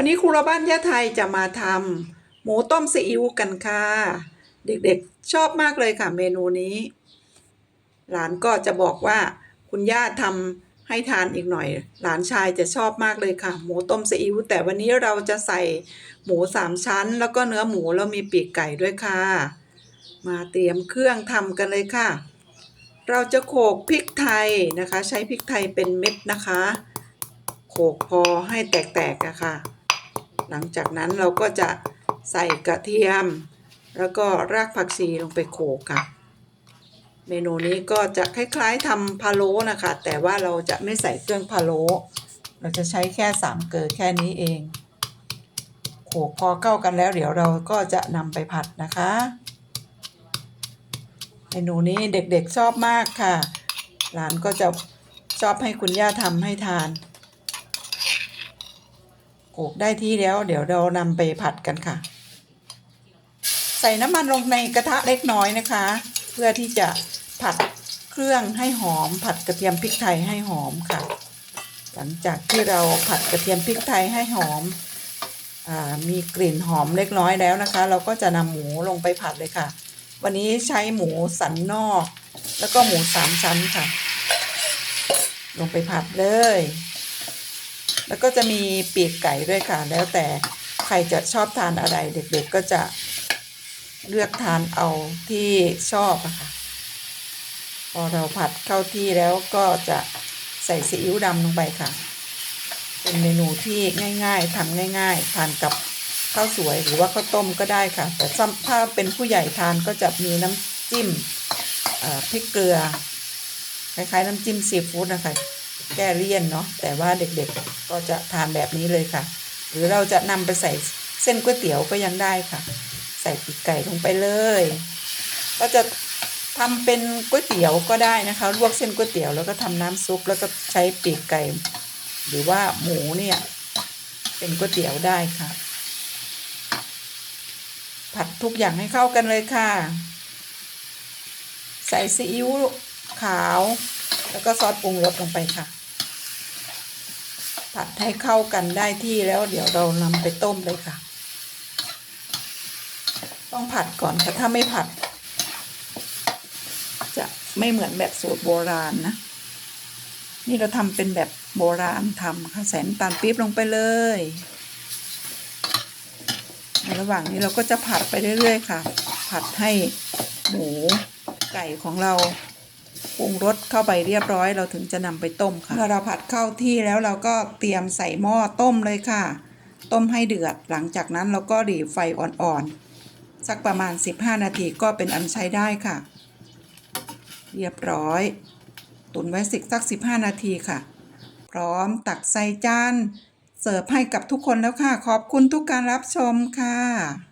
วันนี้ครูรบ้านย่าไทยจะมาทำหมูต้มซีอิ๊วกันค่ะ เด็กๆชอบมากเลยค่ะเมนูนี้ หลานก็จะบอกว่าคุณย่าทำให้ทานอีกหน่อย หลานชายจะชอบมากเลยค่ะ หมูต้มซีอิ๊วแต่วันนี้เราจะใส่หมูสามชั้น แล้วก็เนื้อหมูแล้วมีปีกไก่ด้วยค่ะ มาเตรียมเครื่องทำกันเลยค่ะ เราจะโขกพริกไทยนะคะ ใช้พริกไทยเป็นเม็ดนะคะโขกพอให้แตกๆอะค่ะ หลังจากนั้นเราก็จะใส่กระเทียม แล้วก็รากผักชีลงไปโขลกค่ะ เมนูนี้ก็จะคล้ายๆทำพะโล้นะคะ แต่ว่าเราจะไม่ใส่เครื่องพะโล้เราจะใช้แค่สามเกลือแค่นี้เองโขลกพอเข้ากันแล้วเดี๋ยวเราก็จะนำไปผัดนะคะ เมนูนี้เด็กๆชอบมากค่ะ หลานก็จะชอบให้คุณย่าทำให้ทาน โขกได้ที่แล้ว เดี๋ยวเรานำไปผัดกันค่ะ ใส่น้ำมันลงในกระทะเล็กน้อยนะคะ เพื่อที่จะผัดเครื่องให้หอม ผัดกระเทียมพริกไทยให้หอมค่ะ หลังจากที่เราผัดกระเทียมพริกไทยให้หอมอมีกลิ่นหอมเล็กน้อยแล้วนะคะ เราก็จะนำหมูลงไปผัดเลยค่ะ วันนี้ใช้หมูสันนอก แล้วก็หมูสามชั้นค่ะ ลงไปผัดเลย แล้วก็จะมีปีกไก่ด้วยค่ะ แล้วแต่ใครจะชอบทานอะไรเด็กๆก็จะเลือกทานเอาที่ชอบอะค่ะ พอเราผัดเข้าที่แล้วก็จะใส่ซีอิ๊วดำลงไปค่ะ เป็นเมนูที่ง่ายๆทำง่าย ๆ ทานกับข้าวสวยหรือว่าข้าวต้มก็ได้ค่ะ แต่ถ้าเป็นผู้ใหญ่ทานก็จะมีน้ำจิ้มพริกเกลือ คล้ายๆน้ำจิ้มซีฟู้ดนะคะ แก้เลี่ยนเนาะแต่ว่าเด็กๆก็จะทานแบบนี้เลยค่ะ หรือเราจะนำไปใส่เส้นก๋วยเตี๋ยวก็ยังได้ค่ะ ใส่ปีกไก่ลงไปเลย ก็จะทำเป็นก๋วยเตี๋ยวก็ได้นะคะลวกเส้นก๋วยเตี๋ยวแล้วก็ทำน้ำซุปแล้วก็ใช้ปีกไก่ หรือว่าหมูเนี่ย เป็นก๋วยเตี๋ยวได้ค่ะ ผัดทุกอย่างให้เข้ากันเลยค่ะ ใส่ซีอิ๊วขาว แล้วก็ซอสปรุงรสลงไปค่ะ ผัดให้เข้ากันได้ที่แล้วเดี๋ยวเรานำไปต้มเลยค่ะ ต้องผัดก่อนค่ะถ้าไม่ผัด จะไม่เหมือนแบบสูตรโบราณนะ นี่เราทำเป็นแบบโบราณทำค่ะใส่น้ำตาลปี๊บลงไปเลยในระหว่างนี้เราก็จะผัดไปเรื่อยๆค่ะ ผัดให้หมูไก่ของเรา ปรุงรสเข้าไปเรียบร้อยเราถึงจะนำไปต้มค่ะเมื่อเราผัดเข้าที่แล้วเราก็เตรียมใส่หม้อต้มเลยค่ะ ต้มให้เดือดหลังจากนั้นเราก็ดีไฟอ่อนๆสักประมาณ 15 นาทีก็เป็นอันใช้ได้ค่ะ เรียบร้อย ตุนไว้สิสัก 15 นาทีค่ะ พร้อมตักใส่จานเสิร์ฟให้กับทุกคนแล้วค่ะ ขอบคุณทุกการรับชมค่ะ